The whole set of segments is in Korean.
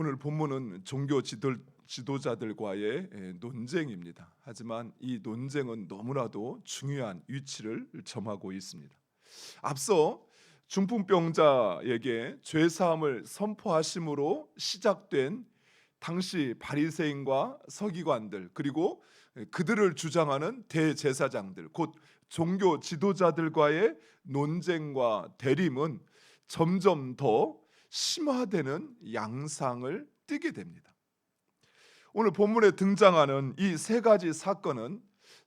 오늘 본문은 종교 지도, 지도자들과의 예, 논쟁입니다. 하지만 이 논쟁은 너무나도 중요한 위치를 점하고 있습니다. 앞서 중풍병자에게 죄 사함을 선포하심으로 시작된 당시 바리새인과 서기관들 그리고 그들을 주장하는 대제사장들 곧 종교 지도자들과의 논쟁과 대림은 점점 더 심화되는 양상을 띠게 됩니다. 오늘 본문에 등장하는 이 세 가지 사건은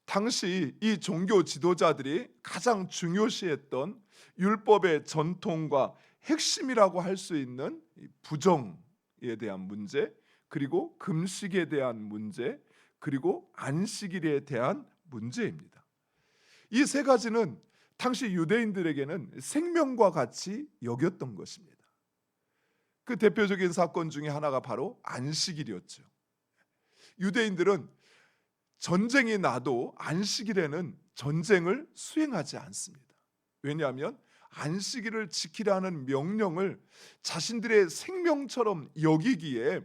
당시 이 종교 지도자들이 가장 중요시했던 율법의 전통과 핵심이라고 할 수 있는 이 부정에 대한 문제, 그리고 금식에 대한 문제, 그리고 안식일에 대한 문제입니다. 이 세 가지는 당시 유대인들에게는 생명과 같이 여겼던 것입니다. 그 대표적인 사건 중에 하나가 바로 안식일이었죠. 유대인들은 전쟁이 나도 안식일에는 전쟁을 수행하지 않습니다. 왜냐하면 안식일을 지키라는 명령을 자신들의 생명처럼 여기기에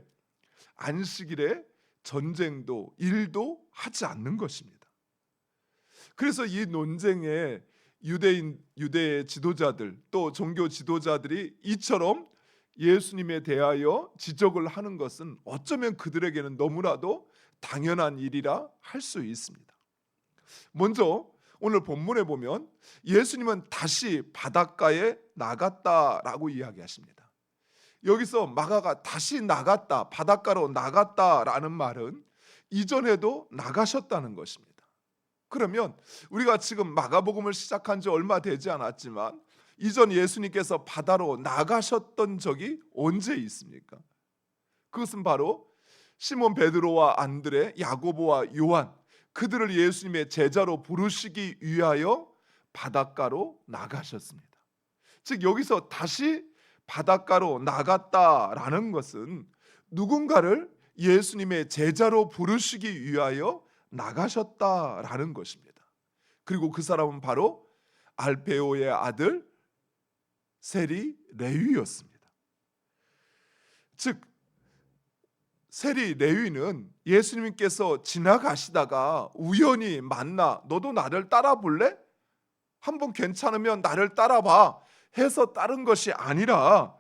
안식일에 전쟁도 일도 하지 않는 것입니다. 그래서 이 논쟁에 유대인 유대의 지도자들 또 종교 지도자들이 이처럼 예수님에 대하여 지적을 하는 것은 어쩌면 그들에게는 너무나도 당연한 일이라 할 수 있습니다. 먼저 오늘 본문에 보면 예수님은 다시 바닷가에 나갔다라고 이야기하십니다. 여기서 마가가 다시 나갔다, 바닷가로 나갔다라는 말은 이전에도 나가셨다는 것입니다. 그러면 우리가 지금 마가복음을 시작한 지 얼마 되지 않았지만 이전 예수님께서 바다로 나가셨던 적이 언제 있습니까? 그것은 바로 시몬 베드로와 안드레, 야고보와 요한 그들을 예수님의 제자로 부르시기 위하여 바닷가로 나가셨습니다. 즉 여기서 다시 바닷가로 나갔다라는 것은 누군가를 예수님의 제자로 부르시기 위하여 나가셨다라는 것입니다. 그리고 그 사람은 바로 알페오의 아들 세리 레위였습니다. 즉 세리 레위는 예수님께서 지나가시다가 우연히 만나 너도 나를 따라 볼래? 한번 괜찮으면 나를 따라봐 해서 따른 것이 아니라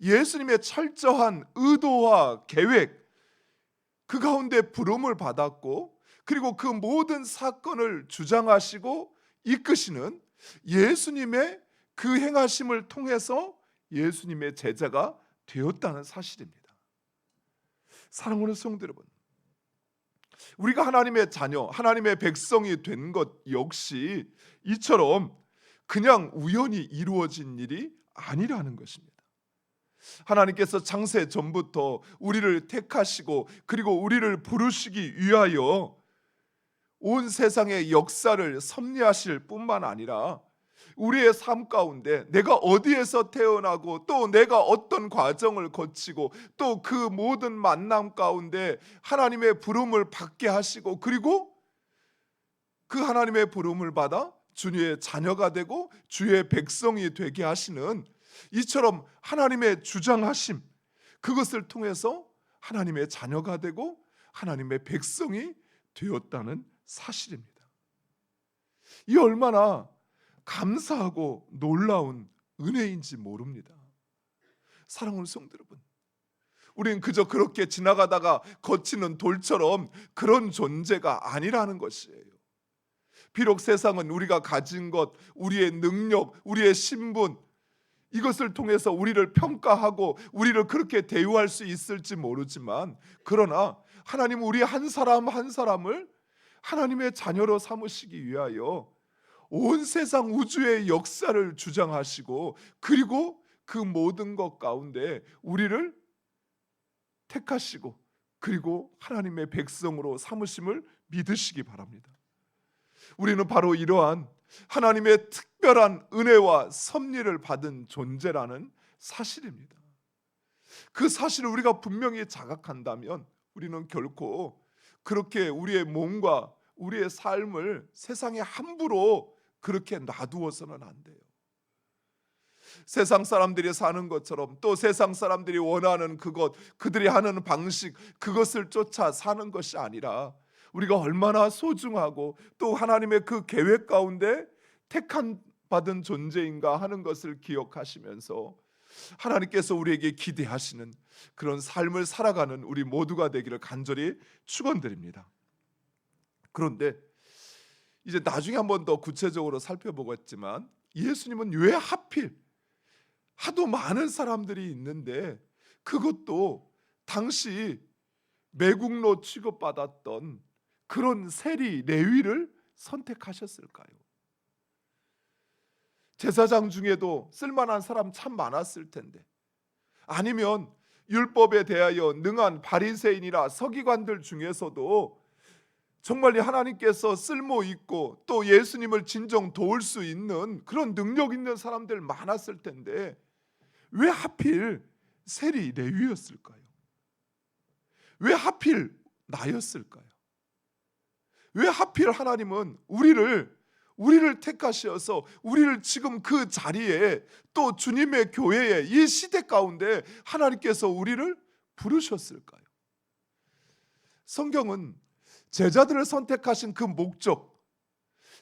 예수님의 철저한 의도와 계획 그 가운데 부름을 받았고 그리고 그 모든 사건을 주장하시고 이끄시는 예수님의 그 행하심을 통해서 예수님의 제자가 되었다는 사실입니다. 사랑하는 성도 여러분, 우리가 하나님의 자녀, 하나님의 백성이 된 것 역시 이처럼 그냥 우연히 이루어진 일이 아니라는 것입니다. 하나님께서 창세 전부터 우리를 택하시고 그리고 우리를 부르시기 위하여 온 세상의 역사를 섭리하실 뿐만 아니라 우리의 삶 가운데 내가 어디에서 태어나고 또 내가 어떤 과정을 거치고 또 그 모든 만남 가운데 하나님의 부름을 받게 하시고 그리고 그 하나님의 부름을 받아 주님의 자녀가 되고 주의 백성이 되게 하시는 이처럼 하나님의 주장하심 그것을 통해서 하나님의 자녀가 되고 하나님의 백성이 되었다는 사실입니다. 이 얼마나 감사하고 놀라운 은혜인지 모릅니다. 사랑하는 성도 여러분, 우리는 그저 그렇게 지나가다가 거치는 돌처럼 그런 존재가 아니라는 것이에요. 비록 세상은 우리가 가진 것, 우리의 능력, 우리의 신분 이것을 통해서 우리를 평가하고 우리를 그렇게 대우할 수 있을지 모르지만 그러나 하나님 우리 한 사람 한 사람을 하나님의 자녀로 삼으시기 위하여 온 세상 우주의 역사를 주장하시고 그리고 그 모든 것 가운데 우리를 택하시고 그리고 하나님의 백성으로 삼으심을 믿으시기 바랍니다. 우리는 바로 이러한 하나님의 특별한 은혜와 섭리를 받은 존재라는 사실입니다. 그 사실을 우리가 분명히 자각한다면 우리는 결코 그렇게 우리의 몸과 우리의 삶을 세상에 함부로 그렇게 놔두어서는 안 돼요. 세상 사람들이 사는 것처럼 또 세상 사람들이 원하는 그것, 그들이 하는 방식, 그것을 쫓아 사는 것이 아니라 우리가 얼마나 소중하고 또 하나님의 그 계획 가운데 택한 받은 존재인가 하는 것을 기억하시면서 하나님께서 우리에게 기대하시는 그런 삶을 살아가는 우리 모두가 되기를 간절히 축원드립니다. 그런데 이제 나중에 한 번 더 구체적으로 살펴보겠지만 예수님은 왜 하필 하도 많은 사람들이 있는데 그것도 당시 매국노 취급받았던 그런 세리 레위를 선택하셨을까요? 제사장 중에도 쓸만한 사람 참 많았을 텐데 아니면 율법에 대하여 능한 바리새인이나 서기관들 중에서도 정말 하나님께서 쓸모 있고 또 예수님을 진정 도울 수 있는 그런 능력 있는 사람들 많았을 텐데 왜 하필 세리 레위였을까요? 왜 하필 나였을까요? 왜 하필 하나님은 우리를 우리를 택하셔서 우리를 지금 그 자리에 또 주님의 교회에 이 시대 가운데 하나님께서 우리를 부르셨을까요? 성경은 제자들을 선택하신 그 목적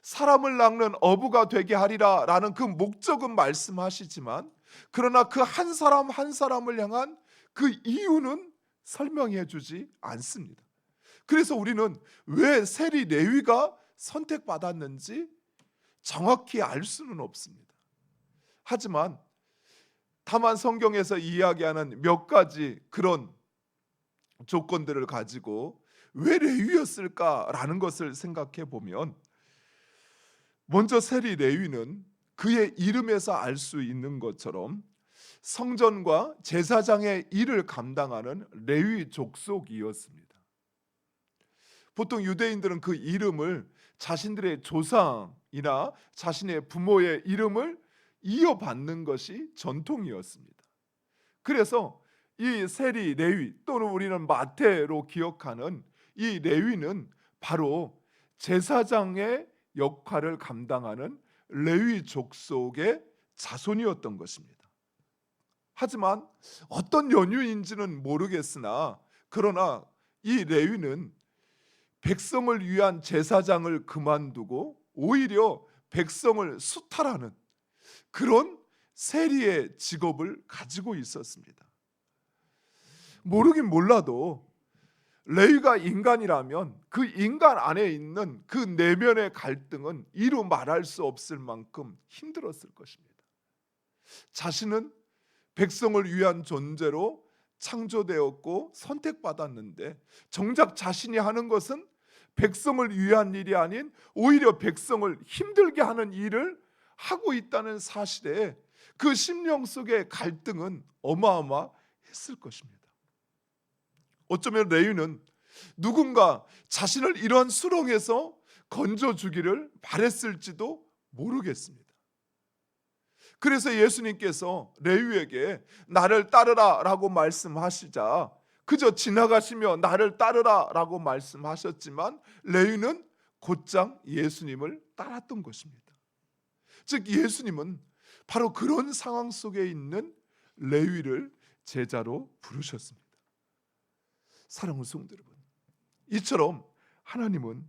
사람을 낚는 어부가 되게 하리라 라는 그 목적은 말씀하시지만 그러나 그 한 사람 한 사람을 향한 그 이유는 설명해 주지 않습니다. 그래서 우리는 왜 세리 레위가 선택받았는지 정확히 알 수는 없습니다. 하지만 다만 성경에서 이야기하는 몇 가지 그런 조건들을 가지고 왜 레위였을까라는 것을 생각해 보면 먼저 세리 레위는 그의 이름에서 알 수 있는 것처럼 성전과 제사장의 일을 감당하는 레위 족속이었습니다. 보통 유대인들은 그 이름을 자신들의 조상이나 자신의 부모의 이름을 이어받는 것이 전통이었습니다. 그래서 이 세리 레위 또는 우리는 마태로 기억하는 이 레위는 바로 제사장의 역할을 감당하는 레위 족속의 자손이었던 것입니다. 하지만 어떤 연유인지는 모르겠으나 그러나 이 레위는 백성을 위한 제사장을 그만두고 오히려 백성을 수탈하는 그런 세리의 직업을 가지고 있었습니다. 모르긴 몰라도 레위가 인간이라면 그 인간 안에 있는 그 내면의 갈등은 이루 말할 수 없을 만큼 힘들었을 것입니다. 자신은 백성을 위한 존재로 창조되었고 선택받았는데 정작 자신이 하는 것은 백성을 위한 일이 아닌 오히려 백성을 힘들게 하는 일을 하고 있다는 사실에 그 심령 속의 갈등은 어마어마했을 것입니다. 어쩌면 레위는 누군가 자신을 이러한 수렁에서 건져 주기를 바랬을지도 모르겠습니다. 그래서 예수님께서 레위에게 나를 따르라 라고 말씀하시자 그저 지나가시며 나를 따르라 라고 말씀하셨지만 레위는 곧장 예수님을 따랐던 것입니다. 즉 예수님은 바로 그런 상황 속에 있는 레위를 제자로 부르셨습니다. 사랑하는 성도 여러분, 이처럼 하나님은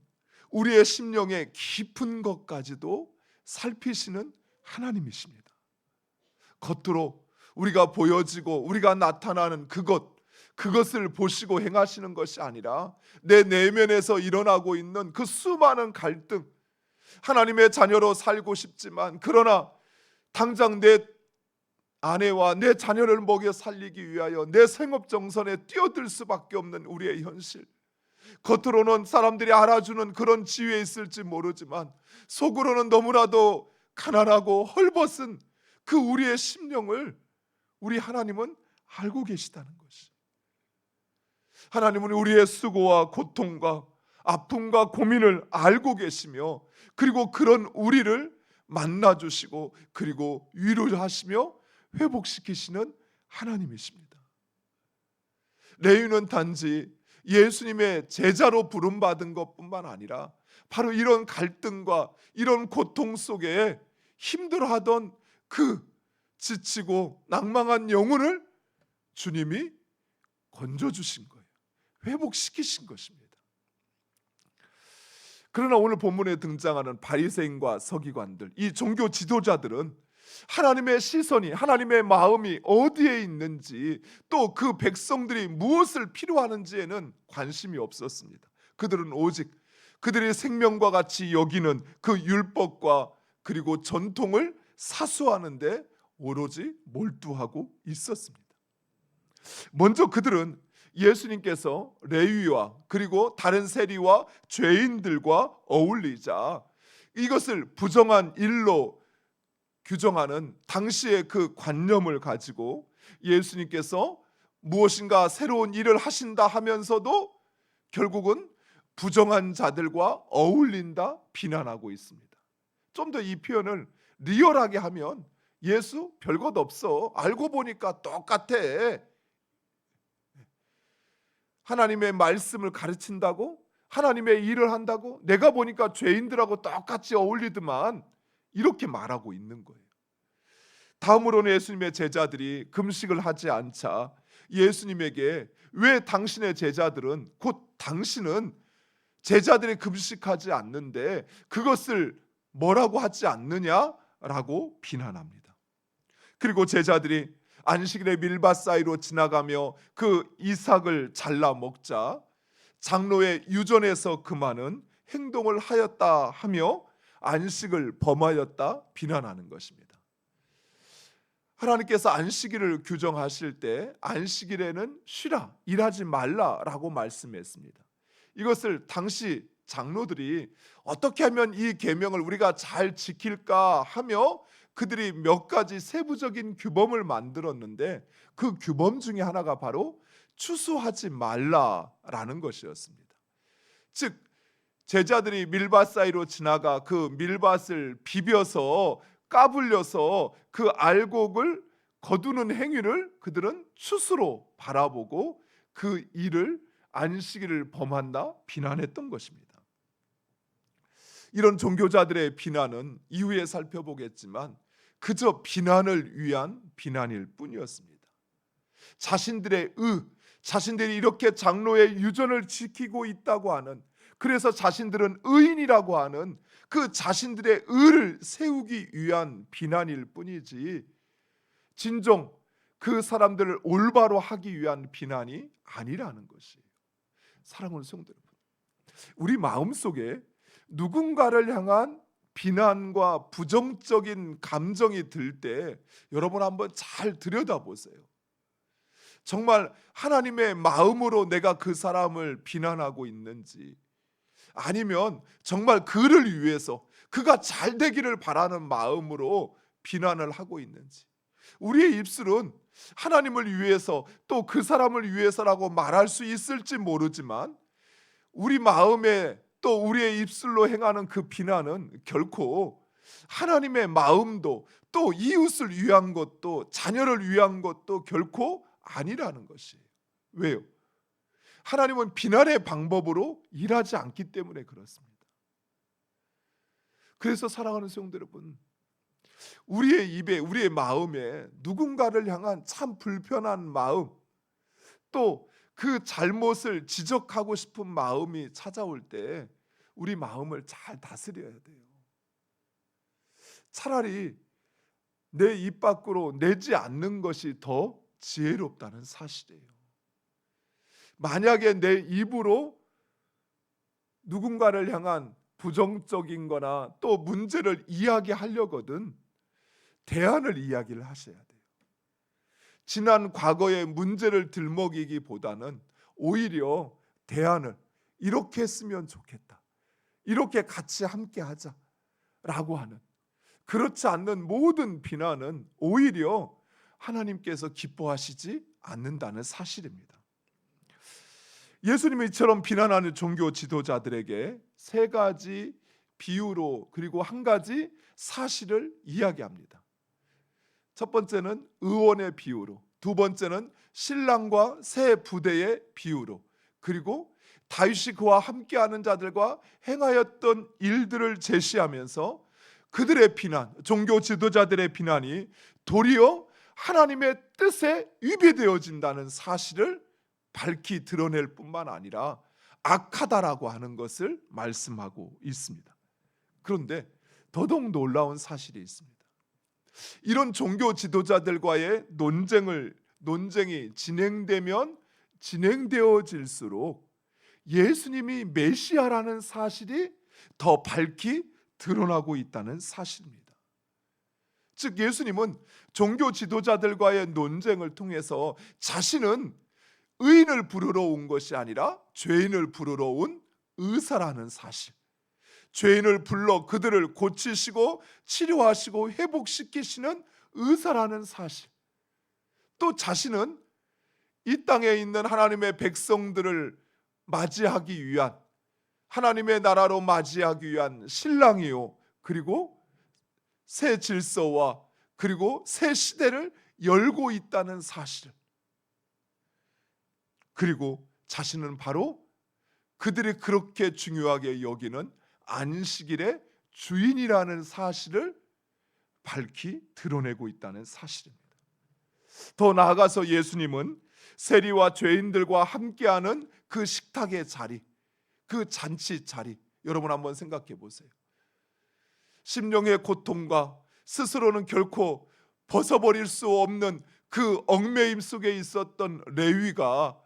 우리의 심령의 깊은 것까지도 살피시는 하나님이십니다. 겉으로 우리가 보여지고 우리가 나타나는 그것 그것을 보시고 행하시는 것이 아니라 내 내면에서 일어나고 있는 그 수많은 갈등 하나님의 자녀로 살고 싶지만 그러나 당장 내 아내와 내 자녀를 먹여 살리기 위하여 내 생업 정선에 뛰어들 수밖에 없는 우리의 현실 겉으로는 사람들이 알아주는 그런 지위에 있을지 모르지만 속으로는 너무나도 가난하고 헐벗은 그 우리의 심령을 우리 하나님은 알고 계시다는 것이. 하나님은 우리의 수고와 고통과 아픔과 고민을 알고 계시며 그리고 그런 우리를 만나 주시고 그리고 위로하시며 회복시키시는 하나님이십니다. 레위는 단지 예수님의 제자로 부름받은 것뿐만 아니라 바로 이런 갈등과 이런 고통 속에 힘들어하던 그 지치고 낭망한 영혼을 주님이 건져 주신 거예요. 회복시키신 것입니다. 그러나 오늘 본문에 등장하는 바리새인과 서기관들, 이 종교 지도자들은 하나님의 시선이 하나님의 마음이 어디에 있는지 또 그 백성들이 무엇을 필요하는지에는 관심이 없었습니다. 그들은 오직 그들의 생명과 같이 여기는 그 율법과 그리고 전통을 사수하는데 오로지 몰두하고 있었습니다. 먼저 그들은 예수님께서 레위와 그리고 다른 세리와 죄인들과 어울리자 이것을 부정한 일로 규정하는 당시의 그 관념을 가지고 예수님께서 무엇인가 새로운 일을 하신다 하면서도 결국은 부정한 자들과 어울린다 비난하고 있습니다. 좀 더 이 표현을 리얼하게 하면 예수 별것 없어. 알고 보니까 똑같아. 하나님의 말씀을 가르친다고 하나님의 일을 한다고 내가 보니까 죄인들하고 똑같이 어울리더만 이렇게 말하고 있는 거예요. 다음으로는 예수님의 제자들이 금식을 하지 않자 예수님에게 왜 당신의 제자들은 곧 당신은 제자들이 금식하지 않는데 그것을 뭐라고 하지 않느냐라고 비난합니다. 그리고 제자들이 안식일의 밀밭 사이로 지나가며 그 이삭을 잘라 먹자 장로의 유전에서 그만은 행동을 하였다 하며 안식을 범하였다 비난하는 것입니다. 하나님께서 안식일을 규정하실 때 안식일에는 쉬라 일하지 말라라고 말씀했습니다. 이것을 당시 장로들이 어떻게 하면 이 계명을 우리가 잘 지킬까 하며 그들이 몇 가지 세부적인 규범을 만들었는데 그 규범 중에 하나가 바로 추수하지 말라라는 것이었습니다. 즉 제자들이 밀밭 사이로 지나가 그 밀밭을 비벼서 까불려서 그 알곡을 거두는 행위를 그들은 추수로 바라보고 그 일을 안식일을 범한다 비난했던 것입니다. 이런 종교자들의 비난은 이후에 살펴보겠지만 그저 비난을 위한 비난일 뿐이었습니다. 자신들의 의, 자신들이 이렇게 장로의 유전을 지키고 있다고 하는 그래서 자신들은 의인이라고 하는 그 자신들의 의를 세우기 위한 비난일 뿐이지 진정 그 사람들을 올바로 하기 위한 비난이 아니라는 것이에요. 사랑하는 성도 우리 마음 속에 누군가를 향한 비난과 부정적인 감정이 들 때 여러분 한번 잘 들여다보세요. 정말 하나님의 마음으로 내가 그 사람을 비난하고 있는지 아니면 정말 그를 위해서 그가 잘 되기를 바라는 마음으로 비난을 하고 있는지 우리의 입술은 하나님을 위해서 또 그 사람을 위해서라고 말할 수 있을지 모르지만 우리 마음에 또 우리의 입술로 행하는 그 비난은 결코 하나님의 마음도 또 이웃을 위한 것도 자녀를 위한 것도 결코 아니라는 것이에요. 왜요? 하나님은 비난의 방법으로 일하지 않기 때문에 그렇습니다. 그래서 사랑하는 성도 여러분, 우리의 입에 우리의 마음에 누군가를 향한 참 불편한 마음 또 그 잘못을 지적하고 싶은 마음이 찾아올 때 우리 마음을 잘 다스려야 돼요. 차라리 내 입 밖으로 내지 않는 것이 더 지혜롭다는 사실이에요. 만약에 내 입으로 누군가를 향한 부정적인 거나 또 문제를 이야기하려거든 대안을 이야기를 하셔야 돼요. 지난 과거의 문제를 들먹이기보다는 오히려 대안을 이렇게 했으면 좋겠다. 이렇게 같이 함께 하자 라고 하는 그렇지 않는 모든 비난은 오히려 하나님께서 기뻐하시지 않는다는 사실입니다. 예수님이 이처럼 비난하는 종교 지도자들에게 세 가지 비유로 그리고 한 가지 사실을 이야기합니다. 첫 번째는 의원의 비유로, 두 번째는 신랑과 새 부대의 비유로, 그리고 다윗이 그와 함께하는 자들과 행하였던 일들을 제시하면서 그들의 비난, 종교 지도자들의 비난이 도리어 하나님의 뜻에 위배되어진다는 사실을 밝히 드러낼 뿐만 아니라 악하다라고 하는 것을 말씀하고 있습니다. 그런데 더더욱 놀라운 사실이 있습니다. 이런 종교 지도자들과의 논쟁을 논쟁이 진행되면 진행되어질수록 예수님이 메시아라는 사실이 더 밝히 드러나고 있다는 사실입니다. 즉 예수님은 종교 지도자들과의 논쟁을 통해서 자신은 의인을 부르러 온 것이 아니라 죄인을 부르러 온 의사라는 사실. 죄인을 불러 그들을 고치시고 치료하시고 회복시키시는 의사라는 사실. 또 자신은 이 땅에 있는 하나님의 백성들을 맞이하기 위한 하나님의 나라로 맞이하기 위한 신랑이요. 그리고 새 질서와 그리고 새 시대를 열고 있다는 사실. 그리고 자신은 바로 그들이 그렇게 중요하게 여기는 안식일의 주인이라는 사실을 밝히 드러내고 있다는 사실입니다. 더 나아가서 예수님은 세리와 죄인들과 함께하는 그 식탁의 자리, 그 잔치 자리, 여러분 한번 생각해 보세요. 심령의 고통과 스스로는 결코 벗어버릴 수 없는 그 얽매임 속에 있었던 레위가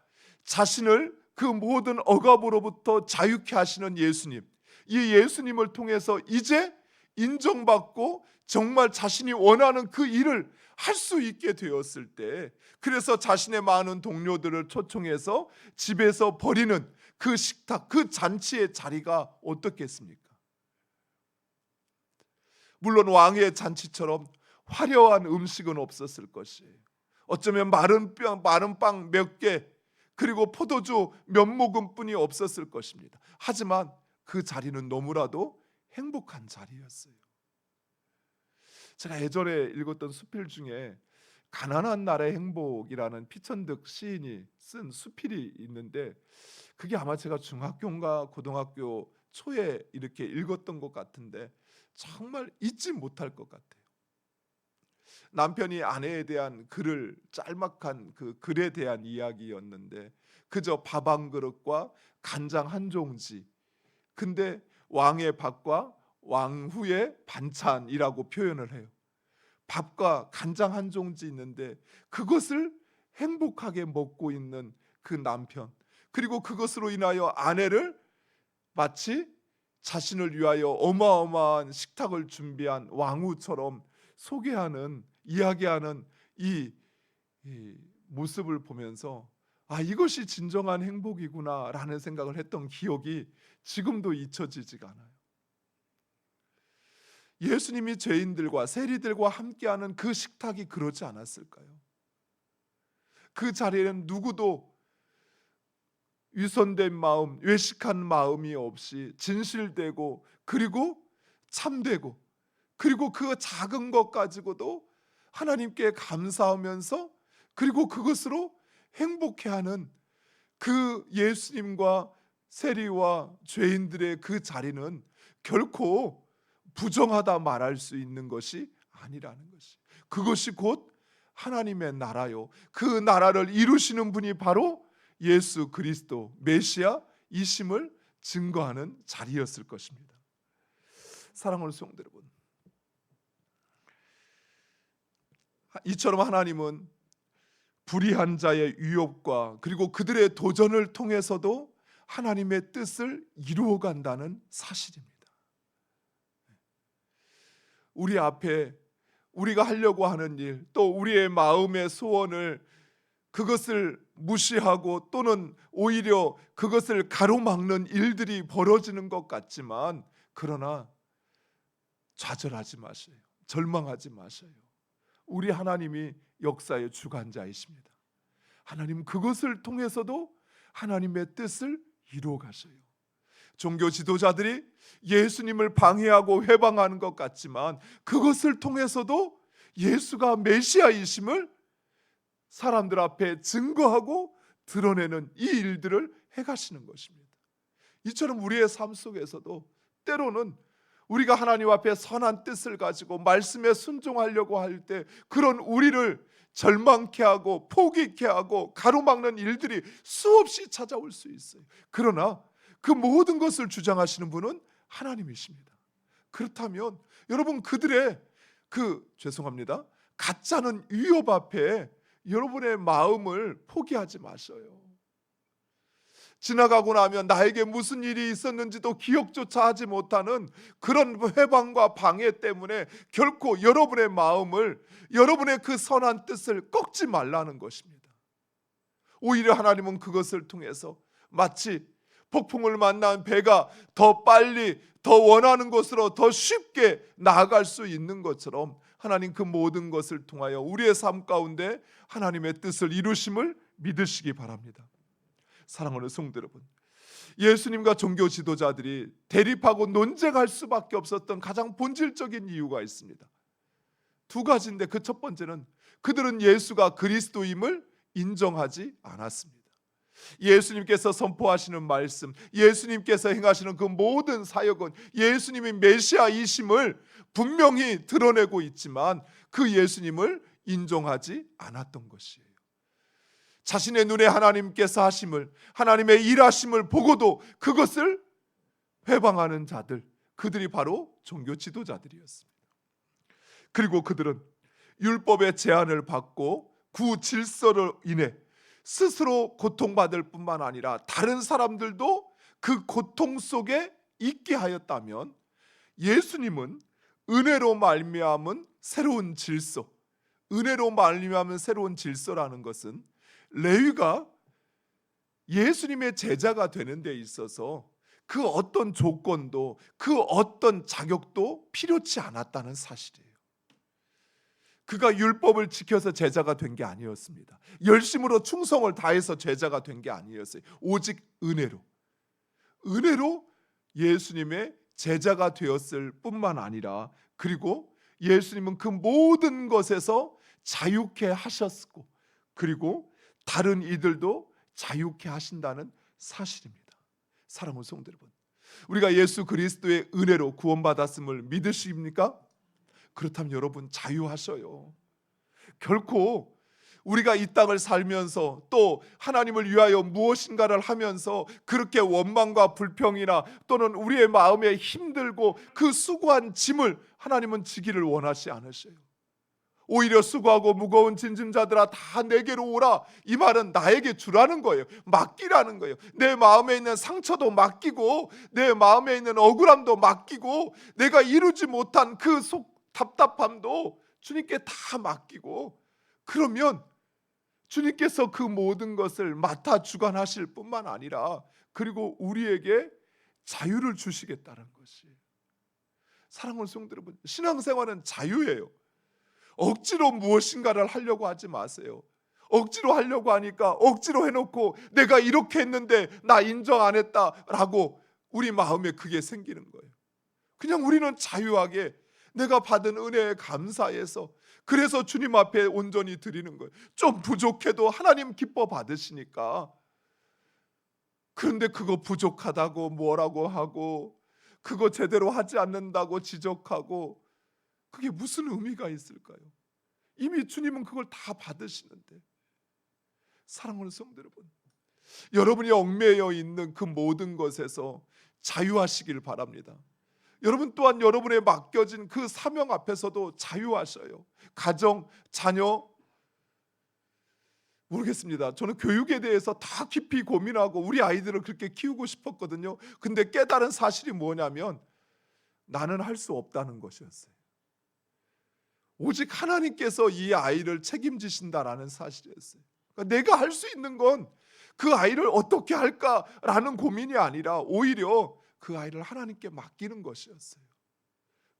자신을 그 모든 억압으로부터 자유케 하시는 예수님, 이 예수님을 통해서 이제 인정받고 정말 자신이 원하는 그 일을 할 수 있게 되었을 때, 그래서 자신의 많은 동료들을 초청해서 집에서 버리는 그 식탁, 그 잔치의 자리가 어떻겠습니까? 물론 왕의 잔치처럼 화려한 음식은 없었을 것이에요. 어쩌면 마른 빵, 마른 빵 몇 개, 그리고 포도주 몇 모금뿐이 없었을 것입니다. 하지만 그 자리는 너무나도 행복한 자리였어요. 제가 예전에 읽었던 수필 중에 가난한 나라의 행복이라는 피천득 시인이 쓴 수필이 있는데 그게 아마 제가 중학교인가 고등학교 초에 이렇게 읽었던 것 같은데 정말 잊지 못할 것 같아요. 남편이 아내에 대한 글을 짤막한 그 글에 대한 이야기였는데 그저 밥 한 그릇과 간장 한 종지 근데 왕의 밥과 왕후의 반찬이라고 표현을 해요. 밥과 간장 한 종지 있는데 그것을 행복하게 먹고 있는 그 남편 그리고 그것으로 인하여 아내를 마치 자신을 위하여 어마어마한 식탁을 준비한 왕후처럼 소개하는 이야기하는 이, 이 모습을 보면서 아 이것이 진정한 행복이구나라는 생각을 했던 기억이 지금도 잊혀지지가 않아요. 예수님이 죄인들과 세리들과 함께하는 그 식탁이 그러지 않았을까요? 그 자리에는 누구도 위선된 마음, 외식한 마음이 없이 진실되고 그리고 참되고 그리고 그 작은 것 가지고도 하나님께 감사하면서 그리고 그것으로 행복해하는 그 예수님과 세리와 죄인들의 그 자리는 결코 부정하다 말할 수 있는 것이 아니라는 것이. 그것이 곧 하나님의 나라요. 그 나라를 이루시는 분이 바로 예수 그리스도 메시아 이심을 증거하는 자리였을 것입니다. 사랑하는 성도 여러분. 이처럼 하나님은 불의한 자의 위협과 그리고 그들의 도전을 통해서도 하나님의 뜻을 이루어 간다는 사실입니다. 우리 앞에 우리가 하려고 하는 일, 또 우리의 마음의 소원을 그것을 무시하고 또는 오히려 그것을 가로막는 일들이 벌어지는 것 같지만 그러나 좌절하지 마세요. 절망하지 마세요. 우리 하나님이 역사의 주관자이십니다. 하나님 그것을 통해서도 하나님의 뜻을 이루어 가셔요. 종교 지도자들이 예수님을 방해하고 회방하는 것 같지만 그것을 통해서도 예수가 메시아이심을 사람들 앞에 증거하고 드러내는 이 일들을 해 가시는 것입니다. 이처럼 우리의 삶 속에서도 때로는 우리가 하나님 앞에 선한 뜻을 가지고 말씀에 순종하려고 할 때 그런 우리를 절망케 하고 포기케 하고 가로막는 일들이 수없이 찾아올 수 있어요. 그러나 그 모든 것을 주장하시는 분은 하나님이십니다. 그렇다면 여러분 그들의 그 죄송합니다. 가짜는 위협 앞에 여러분의 마음을 포기하지 마셔요. 지나가고 나면 나에게 무슨 일이 있었는지도 기억조차 하지 못하는 그런 회방과 방해 때문에 결코 여러분의 마음을 여러분의 그 선한 뜻을 꺾지 말라는 것입니다. 오히려 하나님은 그것을 통해서 마치 폭풍을 만난 배가 더 빨리 더 원하는 곳으로 더 쉽게 나아갈 수 있는 것처럼 하나님 그 모든 것을 통하여 우리의 삶 가운데 하나님의 뜻을 이루심을 믿으시기 바랍니다. 사랑하는 성도 여러분, 예수님과 종교 지도자들이 대립하고 논쟁할 수밖에 없었던 가장 본질적인 이유가 있습니다. 두 가지인데 그 첫 번째는 그들은 예수가 그리스도임을 인정하지 않았습니다. 예수님께서 선포하시는 말씀, 예수님께서 행하시는 그 모든 사역은 예수님이 메시아이심을 분명히 드러내고 있지만 그 예수님을 인정하지 않았던 것이에요. 자신의 눈에 하나님께서 하심을 하나님의 일하심을 보고도 그것을 회방하는 자들 그들이 바로 종교 지도자들이었습니다. 그리고 그들은 율법의 제한을 받고 구 질서로 인해 스스로 고통받을 뿐만 아니라 다른 사람들도 그 고통 속에 있게 하였다면 예수님은 은혜로 말미암은 새로운 질서, 은혜로 말미암은 새로운 질서라는 것은 레위가 예수님의 제자가 되는 데 있어서 그 어떤 조건도 그 어떤 자격도 필요치 않았다는 사실이에요. 그가 율법을 지켜서 제자가 된 게 아니었습니다. 열심으로 충성을 다해서 제자가 된 게 아니었어요. 오직 은혜로. 은혜로 예수님의 제자가 되었을 뿐만 아니라 그리고 예수님은 그 모든 것에서 자유케 하셨고 그리고 다른 이들도 자유케 하신다는 사실입니다. 사랑하는 성도 여러분, 우리가 예수 그리스도의 은혜로 구원받았음을 믿으십니까? 그렇다면 여러분 자유하셔요. 결코 우리가 이 땅을 살면서 또 하나님을 위하여 무엇인가를 하면서 그렇게 원망과 불평이나 또는 우리의 마음에 힘들고 그 수고한 짐을 하나님은 지기를 원하지 않으셔요. 오히려 수고하고 무거운 짐짐자들아 다 내게로 오라. 이 말은 나에게 주라는 거예요. 맡기라는 거예요. 내 마음에 있는 상처도 맡기고 내 마음에 있는 억울함도 맡기고 내가 이루지 못한 그 속 답답함도 주님께 다 맡기고 그러면 주님께서 그 모든 것을 맡아 주관하실 뿐만 아니라 그리고 우리에게 자유를 주시겠다는 것이 사랑하는 성도 여러분 신앙생활은 자유예요. 억지로 무엇인가를 하려고 하지 마세요. 억지로 하려고 하니까 억지로 해놓고 내가 이렇게 했는데 나 인정 안 했다라고 우리 마음에 그게 생기는 거예요. 그냥 우리는 자유하게 내가 받은 은혜에 감사해서 그래서 주님 앞에 온전히 드리는 거예요. 좀 부족해도 하나님 기뻐 받으시니까. 그런데 그거 부족하다고 뭐라고 하고 그거 제대로 하지 않는다고 지적하고 그게 무슨 의미가 있을까요? 이미 주님은 그걸 다 받으시는데 사랑하는 성도 여러분 여러분이 얽매여 있는 그 모든 것에서 자유하시길 바랍니다. 여러분 또한 여러분의 맡겨진 그 사명 앞에서도 자유하셔요. 가정, 자녀 모르겠습니다. 저는 교육에 대해서 다 깊이 고민하고 우리 아이들을 그렇게 키우고 싶었거든요. 근데 깨달은 사실이 뭐냐면 나는 할 수 없다는 것이었어요. 오직 하나님께서 이 아이를 책임지신다라는 사실이었어요. 그러니까 내가 할 수 있는 건 그 아이를 어떻게 할까라는 고민이 아니라 오히려 그 아이를 하나님께 맡기는 것이었어요.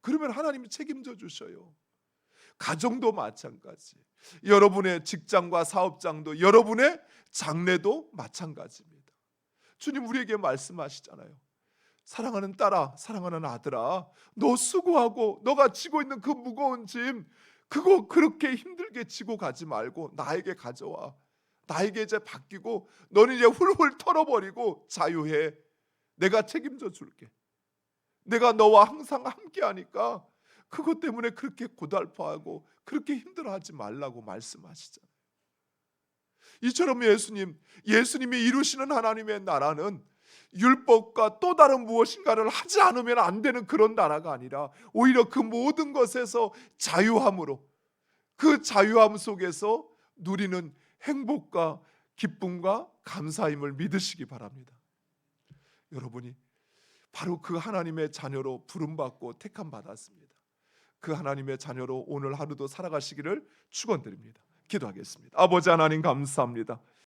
그러면 하나님이 책임져 주셔요. 가정도 마찬가지. 여러분의 직장과 사업장도 여러분의 장래도 마찬가지입니다. 주님 우리에게 말씀하시잖아요. 사랑하는 딸아, 사랑하는 아들아, 너 수고하고 너가 지고 있는 그 무거운 짐 그거 그렇게 힘들게 지고 가지 말고 나에게 가져와. 나에게 이제 맡기고 너는 이제 훌훌 털어버리고 자유해. 내가 책임져 줄게. 내가 너와 항상 함께하니까 그것 때문에 그렇게 고달퍼하고 그렇게 힘들어하지 말라고 말씀하시잖아요. 이처럼 예수님, 예수님이 이루시는 하나님의 나라는 율법과 또 다른 무엇인가를 하지 않으면 안 되는 그런 나라가 아니라 오히려 그 모든 것에서 자유함으로 그 자유함 속에서 누리는 행복과 기쁨과 감사임을 믿으시기 바랍니다. 여러분이 바로 그 하나님의 자녀로 부름받고 택함 받았습니다. 그 하나님의 자녀로 오늘 하루도 살아가시기를 축원드립니다. 기도하겠습니다. 아버지 하나님 감사합니다.